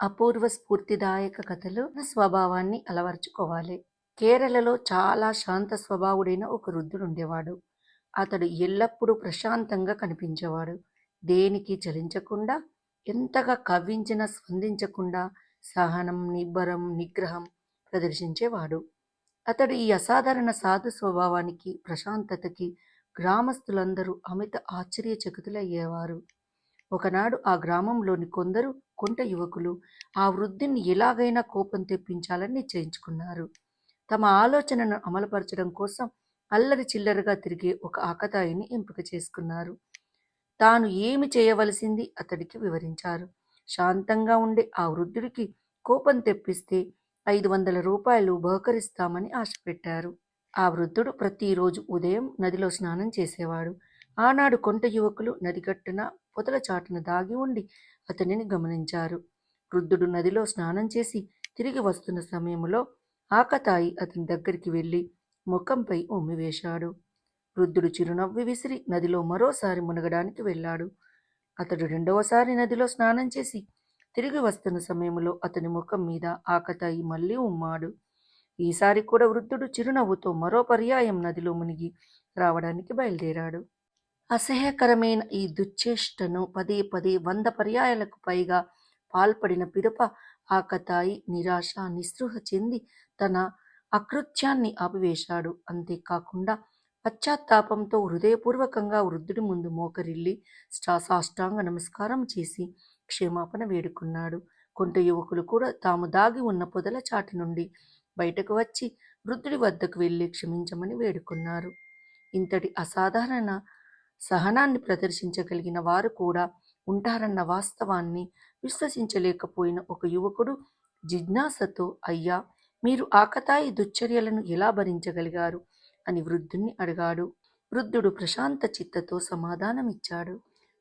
అపూర్వ స్ఫూర్తిదాయక కథలు స్వభావాన్ని అలవర్చుకోవాలి. కేరళలో చాలా శాంత స్వభావుడైన ఒక వృద్ధుడు ఉండేవాడు అతడు ఎల్లప్పుడూ ప్రశాంతంగా కనిపించేవాడు. దేనికి చలించకుండా ఎంతగా కవ్వించినా స్పందించకుండా సహనం నిబ్బరం నిగ్రహం ప్రదర్శించేవాడు. అతడు ఈ అసాధారణ సాధు స్వభావానికి ప్రశాంతతకి గ్రామస్తులందరూ అమిత ఆశ్చర్యచకితులయ్యేవారు. ఒకనాడు ఆ గ్రామంలోని కొందరు కొంట యువకులు ఆ వృద్ధుని ఎలాగైనా కోపం తెప్పించాలని నిశ్చయించుకున్నారు. తమ ఆలోచనను అమలుపరచడం కోసం అల్లరి చిల్లరగా తిరిగే ఒక ఆకతాయిని ఎంపిక చేసుకున్నారు. తాను ఏమి చేయవలసింది అతడికి వివరించారు. శాంతంగా ఉండే ఆ వృద్ధుడికి కోపం తెప్పిస్తే ఐదు వందల రూపాయలు బహుకరిస్తామని ఆశపెట్టారు ఆ వృద్ధుడు ప్రతిరోజు ఉదయం నదిలో స్నానం చేసేవాడు. ఆనాడు కొంట యువకులు నదిగట్టున పొదల చాటున దాగి ఉండి అతనిని గమనించారు. వృద్ధుడు నదిలో స్నానం చేసి తిరిగి వస్తున్న సమయంలో ఆకతాయి అతని దగ్గరికి వెళ్ళి ముఖంపై ఉమ్మివేశాడు వృద్ధుడు చిరునవ్వి విసిరి నదిలో మరోసారి మునగడానికి వెళ్ళాడు. అతడు రెండవసారి నదిలో స్నానం చేసి తిరిగి వస్తున్న సమయంలో అతని ముఖం మీద ఆకతాయి మళ్ళీ ఉమ్మాడు. ఈసారి కూడా వృద్ధుడు చిరునవ్వుతో మరో పర్యాయం నదిలో మునిగి రావడానికి బయలుదేరాడు. అసహ్యకరమైన ఈ దుశ్చేష్టను పదే పదే వంద పర్యాయాలకు పైగా పాల్పడిన పిదప కథాయి నిరాశ నిస్పృహ చెంది తన అకృత్యాన్ని ఆపివేశాడు. అంతేకాకుండా పశ్చాత్తాపంతో హృదయపూర్వకంగా వృద్ధుడి ముందు మోకరిల్లి సాష్టాంగ నమస్కారం చేసి క్షమాపణ వేడుకున్నాడు. కొంత యువకులు కూడా తాము దాగి ఉన్న పొదల చాటి నుండి బయటకు వచ్చి వృద్ధుడి వద్దకు వెళ్ళి క్షమించమని వేడుకున్నారు. ఇంతటి అసాధారణ సహనాన్ని ప్రదర్శించగలిగిన వారు కూడా ఉంటారన్న వాస్తవాన్ని విశ్వసించలేకపోయిన ఒక యువకుడు జిజ్ఞాసతో అయ్యా మీరు ఆకతాయి దుశ్చర్యలను ఎలా భరించగలిగారు? అని వృద్ధుణ్ణి అడిగాడు. వృద్ధుడు ప్రశాంత చిత్తతో సమాధానమిచ్చాడు.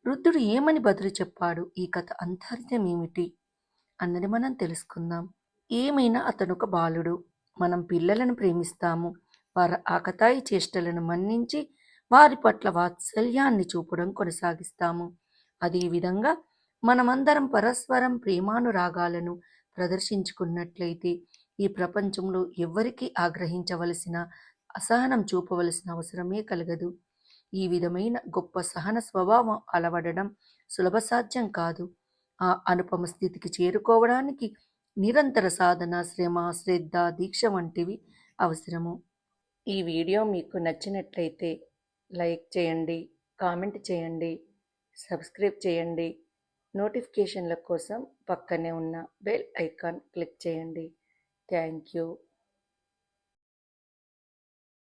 వృద్ధుడు ఏమని బదులు చెప్పాడు? ఈ కథ అంతర్యమేమిటి అన్నది మనం తెలుసుకుందాం. ఏమైనా అతనొక బాలుడు. మనం పిల్లలను ప్రేమిస్తాము. వారి ఆకతాయి చేష్టలను మన్నించి వారి పట్ల వాత్సల్యాన్ని చూపడం కొనసాగిస్తాము. అదేవిధంగా మనమందరం పరస్పరం ప్రేమానురాగాలను ప్రదర్శించుకున్నట్లయితే ఈ ప్రపంచంలో ఎవ్వరికీ ఆగ్రహించవలసిన అసహనం చూపవలసిన అవసరమే కలగదు. ఈ విధమైన గొప్ప సహన స్వభావం అలవడడం సులభ సాధ్యం కాదు. ఆ అనుపమ స్థితికి చేరుకోవడానికి నిరంతర సాధన శ్రమ శ్రద్ధ దీక్ష వంటివి అవసరము. ఈ వీడియో మీకు నచ్చినట్లయితే లైక్ చేయండి కామెంట్ చేయండి సబ్స్క్రైబ్ చేయండి. నోటిఫికేషన్ల కోసం పక్కనే ఉన్న బెల్ ఐకాన్ క్లిక్ చేయండి. Thank you.